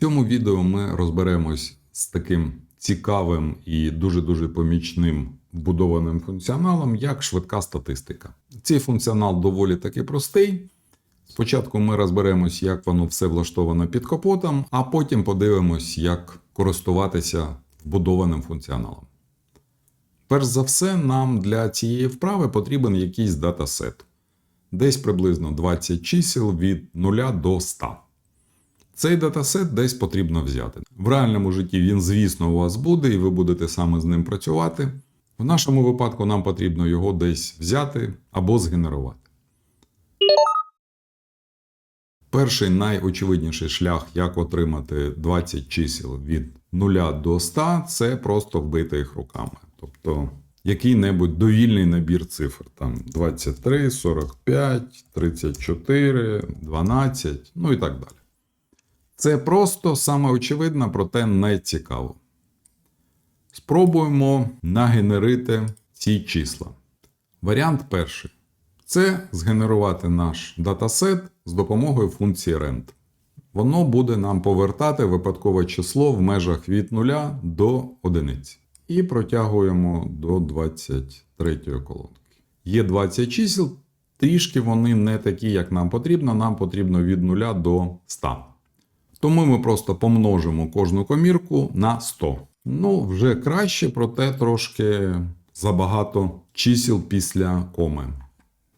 В цьому відео ми розберемось з таким цікавим і дуже-дуже помічним вбудованим функціоналом, як швидка статистика. Цей функціонал доволі таки простий. Спочатку ми розберемось, як воно все влаштовано під капотом, а потім подивимось, як користуватися вбудованим функціоналом. Перш за все, нам для цієї вправи потрібен якийсь датасет. Десь приблизно 20 чисел від 0 до 100. Цей датасет десь потрібно взяти. В реальному житті він, звісно, у вас буде, і ви будете саме з ним працювати. В нашому випадку нам потрібно його десь взяти або згенерувати. Перший найочевидніший шлях, як отримати 20 чисел від 0 до 100, це просто вбити їх руками. Тобто який-небудь довільний набір цифр. Там 23, 45, 34, 12, ну і так далі. Це просто саме очевидно, проте не цікаво. Спробуємо нагенерити ці числа. Варіант перший це згенерувати наш датасет з допомогою функції rand. Воно буде нам повертати випадкове число в межах від 0 до 1. І протягуємо до 23 колонки. Є 20 чисел, трішки вони не такі, як нам потрібно. Нам потрібно від 0 до 100. Тому ми просто помножимо кожну комірку на 100. Ну, вже краще, проте трошки забагато чисел після коми.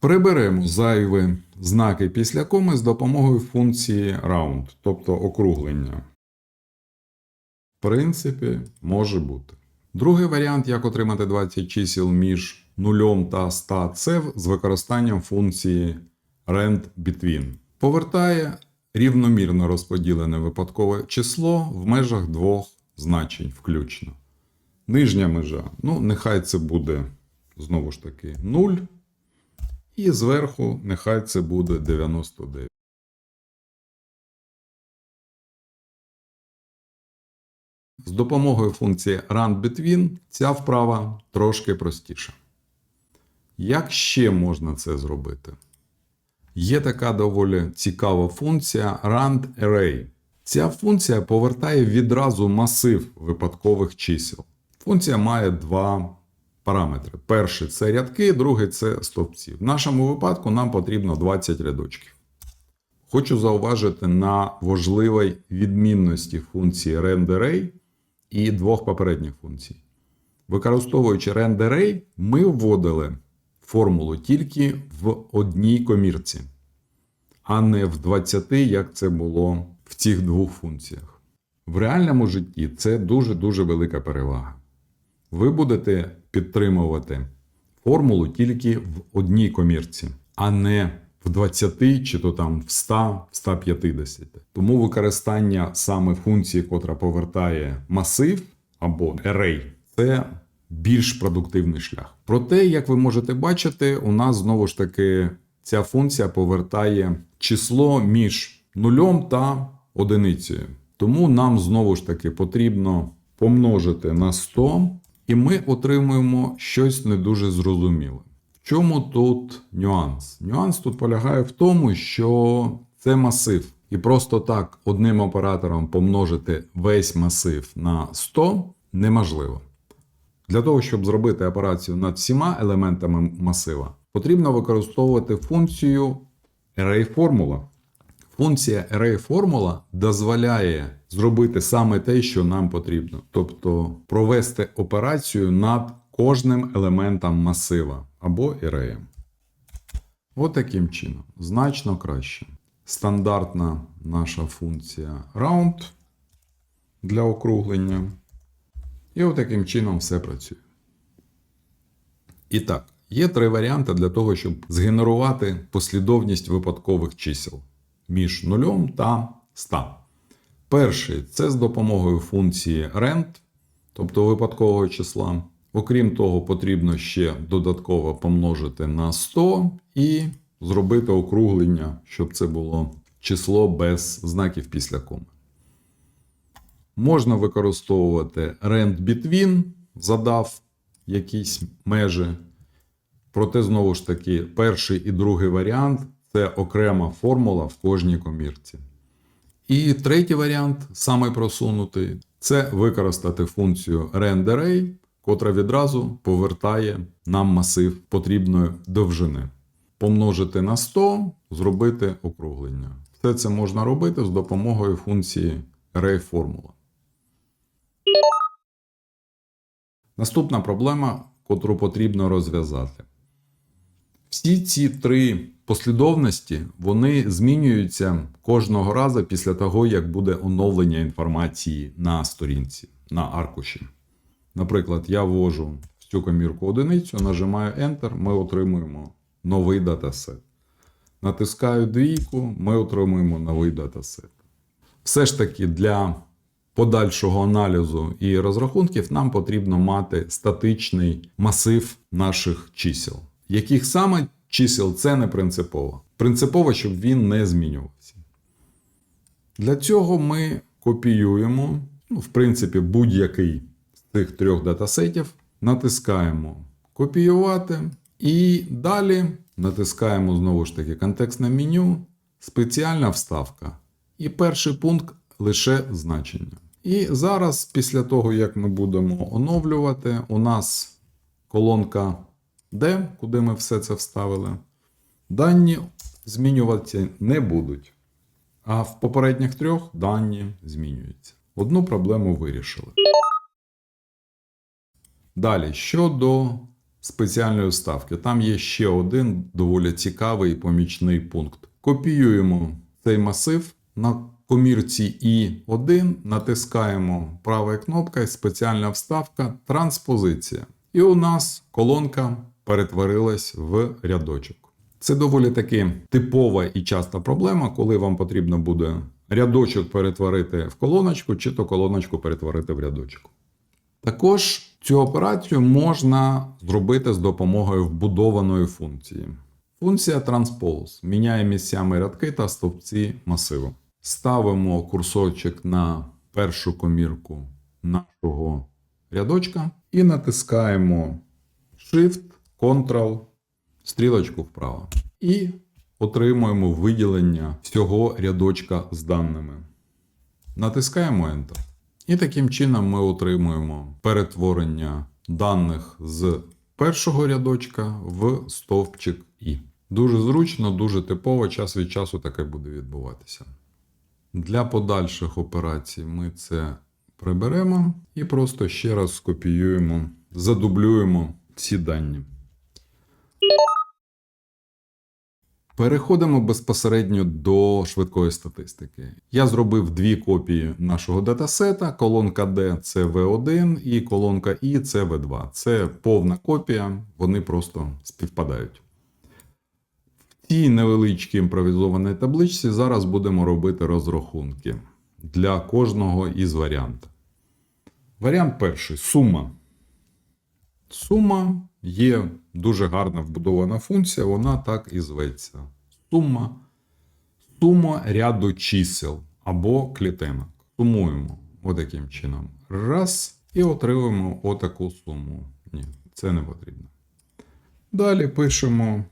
Приберемо зайві знаки після коми з допомогою функції round, тобто округлення. В принципі, може бути. Другий варіант, як отримати 20 чисел між 0 та 100, це з використанням функції rand between. Повертає рівномірно розподілене випадкове число в межах двох значень включно. Нижня межа, ну, нехай це буде знову ж таки 0. І зверху нехай це буде 99. З допомогою функції RunBetween ця вправа трошки простіша. Як ще можна це зробити? Є така доволі цікава функція RandArray. Ця функція повертає відразу масив випадкових чисел. Функція має два параметри. Перший це рядки, другий це стовпці. В нашому випадку нам потрібно 20 рядочків. Хочу зауважити на важливій відмінності функції RandArray і двох попередніх функцій. Використовуючи RandArray, ми вводили формулу тільки в одній комірці, а не в 20, як це було в цих двох функціях. В реальному житті це дуже-дуже велика перевага. Ви будете підтримувати формулу тільки в одній комірці, а не в 20 чи то там в 100, в 150. Тому використання саме функції, котра повертає масив або array, це більш продуктивний шлях. Проте, як ви можете бачити, у нас знову ж таки ця функція повертає число між нулем та одиницею. Тому нам знову ж таки потрібно помножити на 100, і ми отримуємо щось не дуже зрозуміле. В чому тут нюанс? Нюанс тут полягає в тому, що це масив. І просто так одним оператором помножити весь масив на 100 неможливо. Для того, щоб зробити операцію над всіма елементами масива, потрібно використовувати функцію array-формула. Функція array-формула дозволяє зробити саме те, що нам потрібно, тобто провести операцію над кожним елементом масива або array. От таким чином, значно краще. Стандартна наша функція round для округлення. І от таким чином все працює. І так, є три варіанти для того, щоб згенерувати послідовність випадкових чисел між 0 та 100. Перший це з допомогою функції rand, тобто випадкового числа. Окрім того, потрібно ще додатково помножити на 100 і зробити округлення, щоб це було число без знаків після коми. Можна використовувати rand between, задав якісь межі. Проте, знову ж таки, перший і другий варіант це окрема формула в кожній комірці. І третій варіант, самий просунутий, це використати функцію rend-array, котра відразу повертає нам масив потрібної довжини. Помножити на 100, зробити округлення. Все це можна робити з допомогою функції array-formula. Наступна проблема, котру потрібно розв'язати. Всі ці три послідовності вони змінюються кожного разу після того, як буде оновлення інформації на сторінці, на аркуші. Наприклад, я ввожу в цю комірку одиницю, нажимаю Enter, ми отримуємо новий датасет. Натискаю двійку, ми отримуємо новий датасет. Все ж таки для подальшого аналізу і розрахунків нам потрібно мати статичний масив наших чисел. Яких саме чисел це не принципово. Принципово, щоб він не змінювався. Для цього ми копіюємо, ну, в принципі, будь-який з цих трьох датасетів, натискаємо копіювати і далі натискаємо знову ж таки контекстне меню, спеціальна вставка. І перший пункт лише значення. І зараз, після того, як ми будемо оновлювати, у нас колонка D, куди ми все це вставили. Дані змінюватися не будуть. А в попередніх трьох дані змінюються. Одну проблему вирішили. Далі, щодо спеціальної вставки, там є ще один доволі цікавий і помічний пункт. Копіюємо цей масив на комірці І1, натискаємо правою кнопкою спеціальна вставка транспозиція. І у нас колонка перетворилась в рядочок. Це доволі таки типова і часта проблема, коли вам потрібно буде рядочок перетворити в колоночку, чи то колоночку перетворити в рядочок. Також цю операцію можна зробити з допомогою вбудованої функції. Функція Transpose міняє місцями рядки та стовпці масиву. Ставимо курсорчик на першу комірку нашого рядочка і натискаємо Shift, Ctrl, стрілочку вправо. І отримуємо виділення всього рядочка з даними. Натискаємо Enter. І таким чином ми отримуємо перетворення даних з першого рядочка в стовпчик І. Дуже зручно, дуже типово, час від часу таке буде відбуватися. Для подальших операцій ми це приберемо і просто ще раз скопіюємо, задублюємо ці дані. Переходимо безпосередньо до швидкої статистики. Я зробив дві копії нашого датасета. Колонка D це V1 і колонка I це V2. Це повна копія, вони просто співпадають. Цій невеличкій імпровізованій табличці зараз будемо робити розрахунки для кожного із варіантів. Варіант перший сума. Сума є дуже гарна вбудована функція, вона так і зветься. Сума. Сума ряду чисел або клітинок. Сумуємо отаким чином. Раз. І отримуємо отаку суму. Ні, це не потрібно. Далі пишемо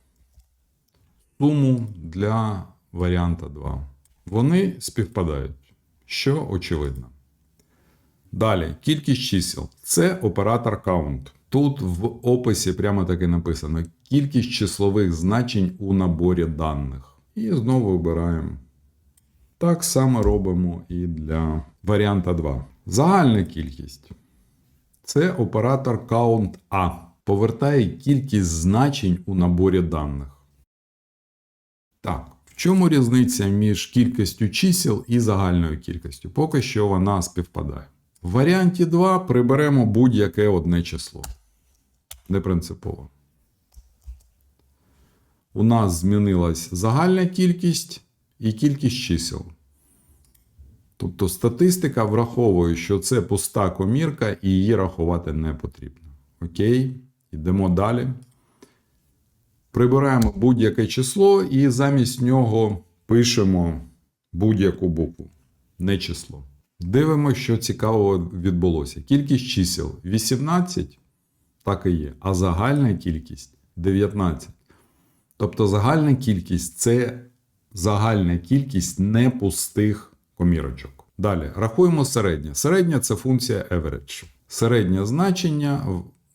суму для варіанта 2. Вони співпадають, що очевидно. Далі, кількість чисел. Це оператор count. Тут в описі прямо таки написано кількість числових значень у наборі даних. І знову обираємо. Так само робимо і для варіанта 2. Загальна кількість. Це оператор count A. Повертає кількість значень у наборі даних. Так, в чому різниця між кількістю чисел і загальною кількістю? Поки що вона співпадає. В варіанті 2 приберемо будь-яке одне число. Не принципово. У нас змінилась загальна кількість і кількість чисел. Тобто статистика враховує, що це пуста комірка і її рахувати не потрібно. Окей, йдемо далі. Прибираємо будь-яке число і замість нього пишемо будь-яку букву, не число. Дивимося, що цікавого відбулося. Кількість чисел 18, так і є, а загальна кількість 19. Тобто загальна кількість це загальна кількість непустих комірочок. Далі рахуємо середнє. Середнє це функція average. Середнє значення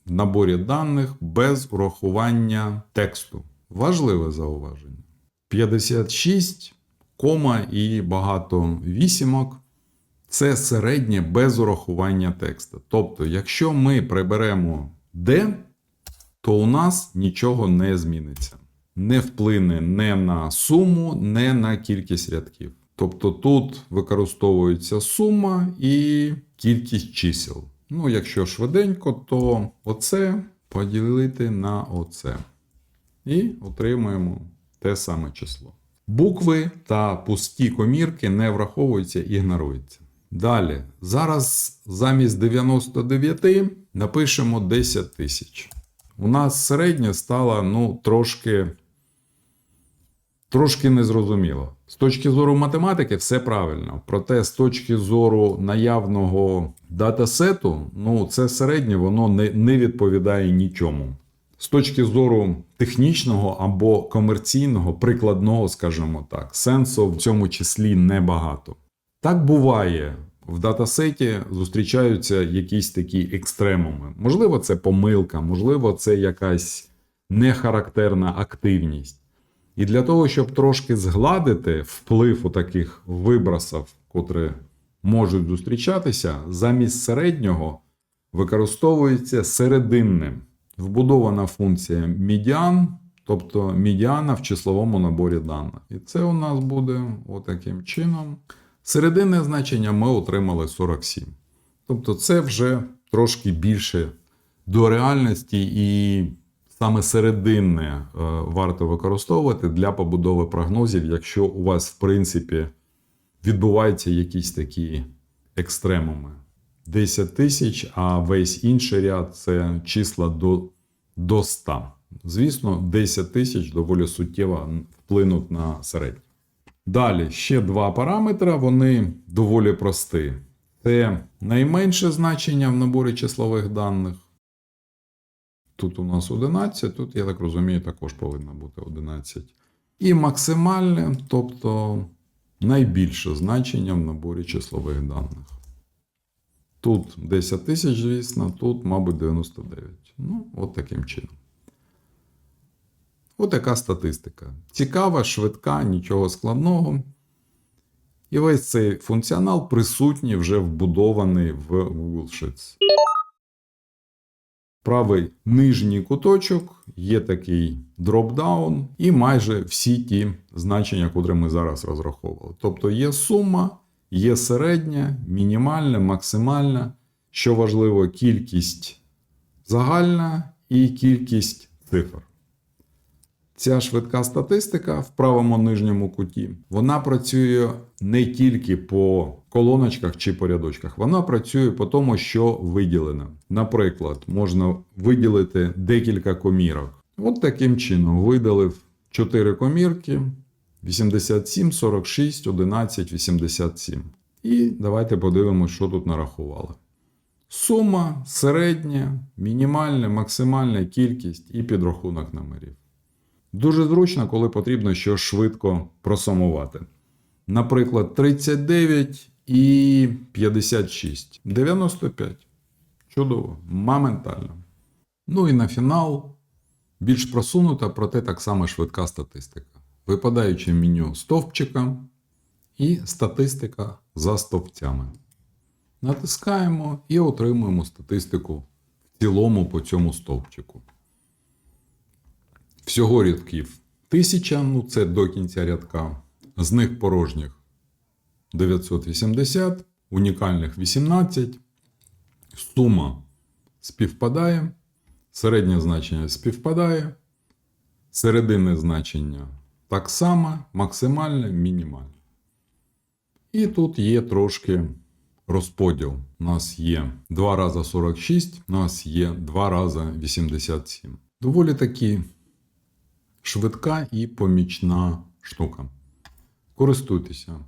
в наборі даних без урахування тексту. Важливе зауваження. 56, кома і багато вісімок це середнє без урахування тексту. Тобто, якщо ми приберемо D, то у нас нічого не зміниться. Не вплине не на суму, не на кількість рядків. Тобто тут використовується сума і кількість чисел. Ну, якщо швиденько, то оце поділити на оце. І отримуємо те саме число. Букви та пусті комірки не враховуються ігноруються. Далі, зараз замість 99 напишемо 10 тисяч. У нас середнє стало ну, трошки, трошки незрозуміло. З точки зору математики, все правильно. Проте, з точки зору наявного датасету, ну, це середнє, воно не, не відповідає нічому. З точки зору технічного або комерційного, прикладного, скажімо так, сенсу в цьому числі небагато. Так буває. В датасеті зустрічаються якісь такі екстремуми. Можливо, це помилка, можливо, це якась нехарактерна активність. І для того, щоб трошки згладити вплив у таких вибросів, котрі можуть зустрічатися, замість середнього використовується серединне. Вбудована функція median, тобто медіана в числовому наборі даних. І це у нас буде отаким чином. Серединне значення ми отримали 47. Тобто, це вже трошки більше до реальності, і саме серединне е, варто використовувати для побудови прогнозів, якщо у вас, в принципі, відбуваються якісь такі екстремуми. 10 тисяч, а весь інший ряд це числа до, до 100. Звісно, 10 тисяч доволі суттєво вплинуть на середнє. Далі ще два параметри, вони доволі прості. Це найменше значення в наборі числових даних. Тут у нас 11, тут, я так розумію, також повинно бути 11. І максимальне, тобто найбільше значення в наборі числових даних. Тут 10 тисяч, звісно, тут, мабуть, 99. Ну, от таким чином. От така статистика. Цікава, швидка, нічого складного. І весь цей функціонал присутній вже вбудований в Google Sheets. Правий нижній куточок є такий дропдаун, і майже всі ті значення, котрі ми зараз розраховували. Тобто є сума, є середня, мінімальна, максимальна. Що важливо, кількість загальна і кількість цифр. Ця швидка статистика в правому нижньому куті, вона працює не тільки по колоночках чи по рядочках, вона працює по тому, що виділено. Наприклад, можна виділити декілька комірок. От таким чином видалив 4 комірки 87, 46, 11, 87. І давайте подивимося, що тут нарахували. Сума, середня, мінімальна, максимальна кількість і підрахунок номерів. Дуже зручно, коли потрібно щось швидко просумувати. Наприклад, 39 і 56. 95. Чудово, моментально. Ну і на фінал більш просунута, проте так само швидка статистика. Випадаючи меню стовпчика і статистика за стовпцями. Натискаємо і отримуємо статистику в цілому по цьому стовпчику. Всього рядків 1000, ну це до кінця рядка. З них порожніх 980, унікальних 18. Сума співпадає, середнє значення співпадає, серединне значення так само, максимальне, мінімальне. І тут є трошки розподіл. У нас є 2 рази 46, у нас є 2 рази 87. Доволі таки швидка і помічна штука. Користуйтеся.